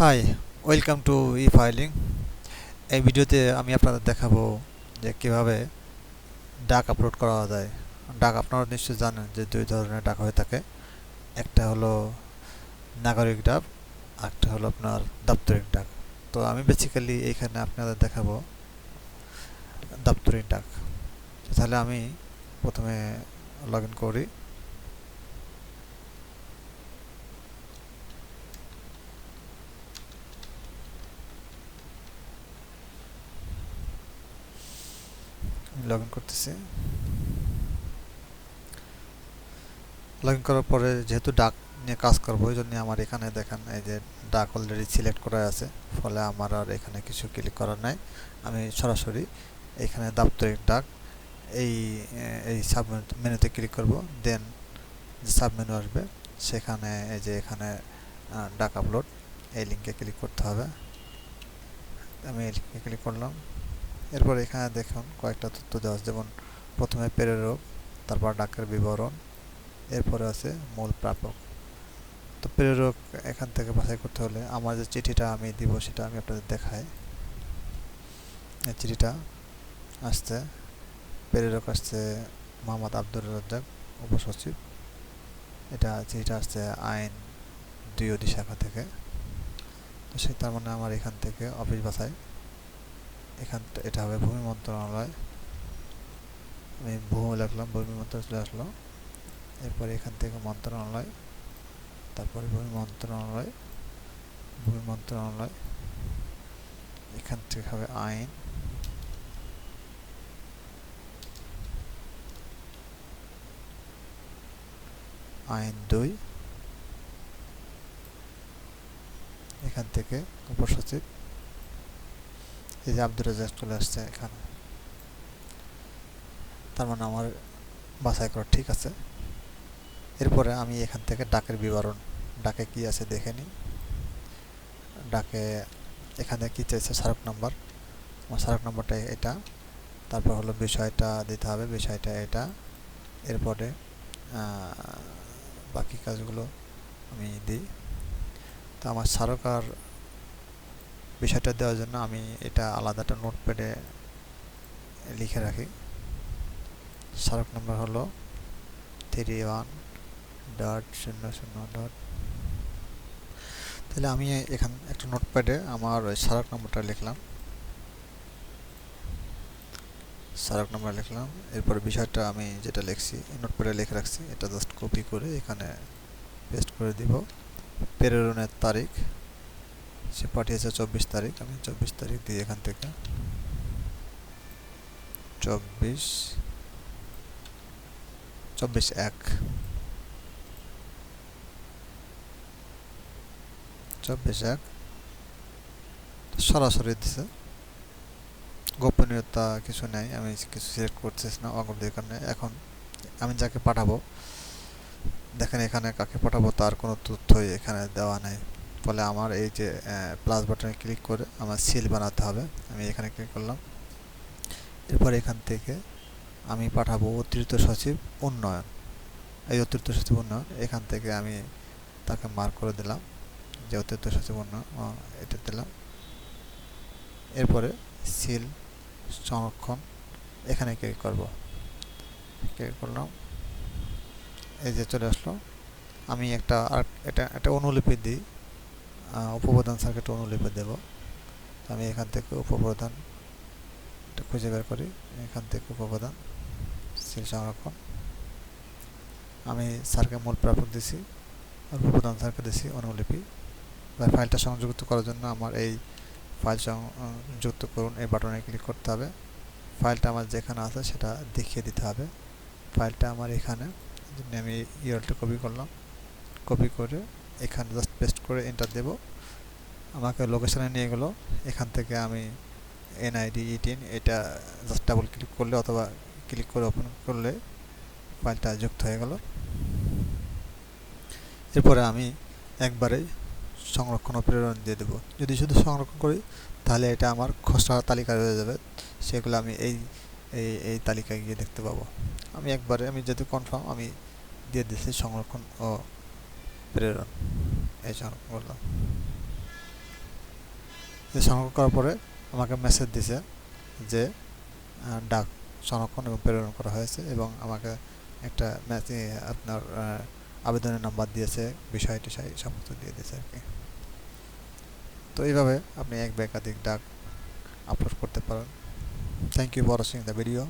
Hi welcome to e filing এই ভিডিওতে আমি আপনাদের দেখাবো যে কীভাবে ডাক আপলোড করা যায়। ডাক আপনারা নিশ্চয়ই জানেন যে দুই ধরনের ডাক হয়ে থাকে। একটা হলো নাগরিক ডাক একটা হলো আপনার দাপ্তরিক ডাক। তো আমি বেসিক্যালি এইখানে আপনাদের দেখাবো দাপ্তরিক ডাক। তাহলে আমি প্রথমে লগ ইন করি। লগ ইন করতেছি। লগ ইন করার পরে যেহেতু ডাক নিয়ে কাজ করব ওই জন্য আমার এখানে দেখেন, এই যে ডাক অলরেডি সিলেক্ট করা আছে, ফলে আমার আর এখানে কিছু ক্লিক করার নাই। আমি সরাসরি এখানে দাপ্তরিক ডাক এই এই সাব মেনুতে ক্লিক করব দেন যে সাব মেনু আসবে, সেখানে এই যে এখানে ডাক আপলোড এই লিঙ্কে ক্লিক করতে হবে। আমি এই লিঙ্কে ক্লিক করলাম। এরপর এখানে দেখুন কয়েকটা তথ্য দেওয়া আছে। যেমন প্রথমে প্রেরক তারপর ডাকের বিবরণ, এরপরে আছে মূল প্রাপক। তো প্রেরক এখান থেকে বাছাই করতে হলে আমার যে চিঠিটা আমি দিব সেটা আমি আপনাদের দেখাই। এই চিঠিটা আসছে প্রেরক আসছে মোহাম্মদ আব্দুর রাজ্জাক, উপসচিব। এটা চিঠিটা আসছে আইন দুই শাখা থেকে। তো সে তার মানে আমার এখান থেকে অফিস বাছাই এখান এটা হবে ভূমি মন্ত্রণালয়। আমি ভূমি লিখলাম, ভূমি মন্ত্রণালয় চলে আসলো। এরপরে এখান থেকে মন্ত্রণালয়, তারপরে ভূমি মন্ত্রণালয় ভূমি মন্ত্রণালয়, এখান থেকে হবে আইন। আইন দুই। এখান থেকে উপসচিব। এই যে আব্দুর রাজাক চলে আসছে এখানে। তার মানে আমার বাছাই করা ঠিক আছে। এরপরে আমি এখান থেকে ডাকের বিবরণ, ডাকে কি আছে দেখে নিই। ডাকে এখানে কি চাইছে স্মারক নাম্বার। আমার স্মারক নাম্বারটা এটা। তারপর হলো বিষয়টা দিতে হবে, বিষয়টা এটা। এরপরে বাকি কাজগুলো আমি দিই। তো আমার স্মারক আর বিষয়টা দেওয়ার জন্য আমি এটা আলাদা একটা নোটপ্যাডে লিখে রাখি। স্মারক নম্বর হলো থ্রি ওয়ান ডট শূন্য শূন্য ডট তাহলে আমি এখান একটা নোটপ্যাডে আমার ওই স্মারক নাম্বারটা লিখলাম। স্মারক নাম্বার লিখলাম, এরপর বিষয়টা আমি যেটা লিখছি নোটপ্যাডে লিখে রাখছি, এটা জাস্ট কপি করে এখানে পেস্ট করে দিব। প্রেরণের তারিখ সে পাঠিয়েছে চব্বিশ তারিখ, আমি চব্বিশ তারিখ দিই এখান থেকে। চব্বিশ চব্বিশ এক। চব্বিশ এক। সরাসরি দিছে। গোপনীয়তা কিছু নেই, আমি কিছু সিলেক্ট করতেছি না অগ্রাধিকার নেই এখন আমি যাকে পাঠাবো, দেখেন এখানে কাকে পাঠাবো, তার কোনো তথ্যই এখানে দেওয়া নেই। ফলে আমার এই যে প্লাস বাটনে ক্লিক করে আমার সিল বানাতে হবে। আমি এখানে ক্লিক করলাম। এরপর এখান থেকে আমি পাঠাবো অতিরিক্ত সচিব উন্নয়ন। এই অতিরিক্ত সচিব উন্নয়ন, এখান থেকে আমি তাকে মার্ক করে দিলাম যে অতিরিক্ত সচিব উন্নয়ন এটা দিলাম। এরপরে সিল সংরক্ষণ, এখানে ক্লিক করব। ক্লিক করলাম। এই যে চলে আসলো। আমি একটা এটা একটা অনুলিপি দিই। উপপ্রধান সার্কিট অনুলিপি দেব। আমি এখান থেকে উপপ্রধান খুঁজে বের করি। এখান থেকে উপপ্রধান, সিল সংরক্ষণ। আমি স্যারকে মূল প্রাপক দিছি উপপ্রধান স্যারকে দিছি অনুলিপি। ফাইলটা সংযুক্ত করার জন্য আমার এই ফাইল সংযুক্ত করুন, এই বাটনে ক্লিক করতে হবে। ফাইলটা আমার যেখানে আছে সেটা দেখিয়ে দিতে হবে। ফাইলটা আমার এখানে, আমি ইউআরটা কপি করলাম। কপি করে এখানে জাস্ট পেস্ট করে এন্টার দেব। আমাকে লোকেশানে নিয়ে গেলো। এখান থেকে আমি এনআইডি ইটিন এটা জাস্ট ডাবল ক্লিক করলে অথবা ক্লিক করে ওপেন করলে ফাইলটা যুক্ত হয়ে গেল। এরপরে আমি একবারে সংরক্ষণ ও প্রেরণ দিয়ে দেবো। যদি শুধু সংরক্ষণ করি, তাহলে এটা আমার খসড়া তালিকা হয়ে যাবে। সেগুলো আমি এই এই এই তালিকায় গিয়ে দেখতে পাবো। আমি একবারে, আমি যেহেতু কনফার্ম আমি দিয়ে দিচ্ছি সংরক্ষণ ও প্রেরণ এই করলাম সংরক্ষণ করার পরে আমাকে মেসেজ দিছে যে ডাক সংরক্ষণ এবং প্রেরণ করা হয়েছে এবং আমাকে একটা আপনার আবেদনের নাম্বার দিয়েছে, বিষয়টি টিষয় সমস্ত দিয়ে দিয়েছে আর কি। তো এইভাবে আপনি এক বা একাধিক ডাক আপলোড করতে পারেন। Thank you for watching the video